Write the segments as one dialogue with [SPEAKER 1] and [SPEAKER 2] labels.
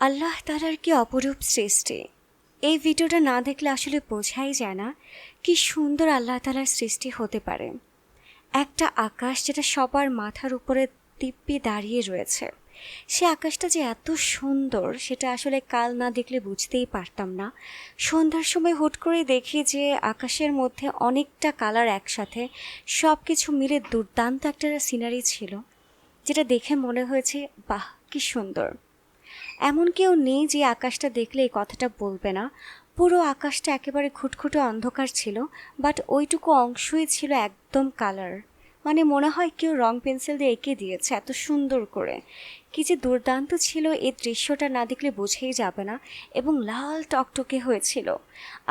[SPEAKER 1] আল্লাহ তালার কি অপরূপ সৃষ্টি? এই ভিডিওটা না দেখলে আসলে বোঝাই যায় না কি সুন্দর আল্লাহ তালার সৃষ্টি হতে পারে। একটা আকাশ যেটা সবার মাথার উপরে দিব্যি দাঁড়িয়ে রয়েছে। সে আকাশটা যে এত সুন্দর, সেটা আসলে কাল না দেখলে বুঝতেই পারতাম না। সন্ধ্যার সময় হুট করে দেখি যে আকাশের মধ্যে অনেকটা কালার একসাথে সব কিছু মিলে দুর্দান্ত একটা সিনারি ছিল, যেটা দেখে মনে হয়েছে, বাহ, কি সুন্দর। এমন কেউ নেই যে আকাশটা দেখলে এই কথাটা বলবে না। পুরো আকাশটা একেবারে খুটখুটে অন্ধকার ছিল বাট ওইটুকু অংশই ছিল একদম কালার মানে মনে হয় কেউ রং পেন্সিল দিয়ে এঁকে দিয়েছে এত সুন্দর করে। কি যে দুর্দান্ত ছিল এই দৃশ্যটা না দেখলে বোঝেই যাবে না এবং লাল টকটকে হয়েছিল।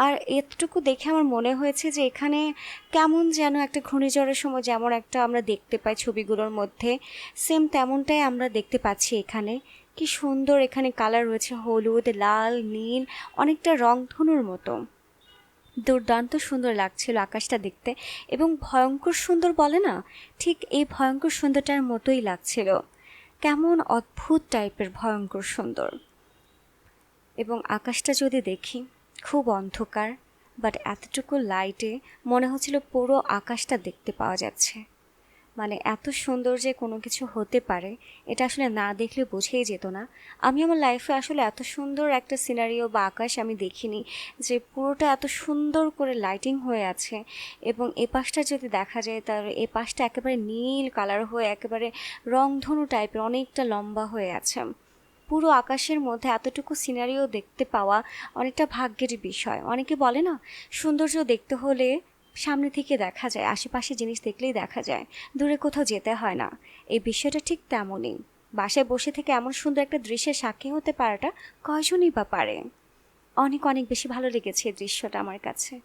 [SPEAKER 1] আর এতটুকু দেখে আমার মনে হয়েছে যে এখানে কেমন যেন একটা ঘূর্ণিঝড়ের সময় যেমন একটা আমরা দেখতে পাই ছবিগুলোর মধ্যে, সেম তেমনটাই আমরা দেখতে পাচ্ছি এখানে। কি সুন্দর এখানে কালার রয়েছে হলুদ, লাল, নীল, অনেকটা রংধনুর মতো। দুর্দান্ত সুন্দর লাগছিল আকাশটা দেখতে এবং ভয়ঙ্কর সুন্দর বলে না, ঠিক এই ভয়ঙ্কর সুন্দরটার মতোই লাগছিল। কেমন অদ্ভুত টাইপের ভয়ঙ্কর সুন্দর। এবং আকাশটা যদি দেখি, খুব অন্ধকার বাট এতটুকু লাইটে মনে হচ্ছিল পুরো আকাশটা দেখতে পাওয়া যাচ্ছে। মানে এত সুন্দর যে কোনো কিছু হতে পারে, এটা আসলে না দেখলে বোঝেই যেত না। আমি আমার লাইফে আসলে এত সুন্দর একটা সিনারিও বা আকাশ আমি দেখিনি যে পুরোটা এত সুন্দর করে লাইটিং হয়ে আছে এবং এ পাশটা যদি দেখা যায় তার এ পাশটা একেবারে নীল কালার হয়ে, একেবারে রংধনু টাইপের অনেকটা লম্বা হয়ে আছে। পুরো আকাশের মধ্যে এতটুকু সিনারিও দেখতে পাওয়া অনেকটা ভাগ্যের বিষয়। অনেকে বলে না, সৌন্দর্য দেখতে হলে সামনে থেকে দেখা যায়, আশেপাশে জিনিস দেখলেই দেখা যায়, দূরে কোথাও যেতে হয় না। এই বিষয়টা ঠিক তেমনই। বাসায় বসে থেকে এমন সুন্দর একটা দৃশ্যের সাক্ষী হতে পারাটা কয়জনই বা পারে? অনেক অনেক বেশি ভালো লেগেছে এই দৃশ্যটা আমার কাছে।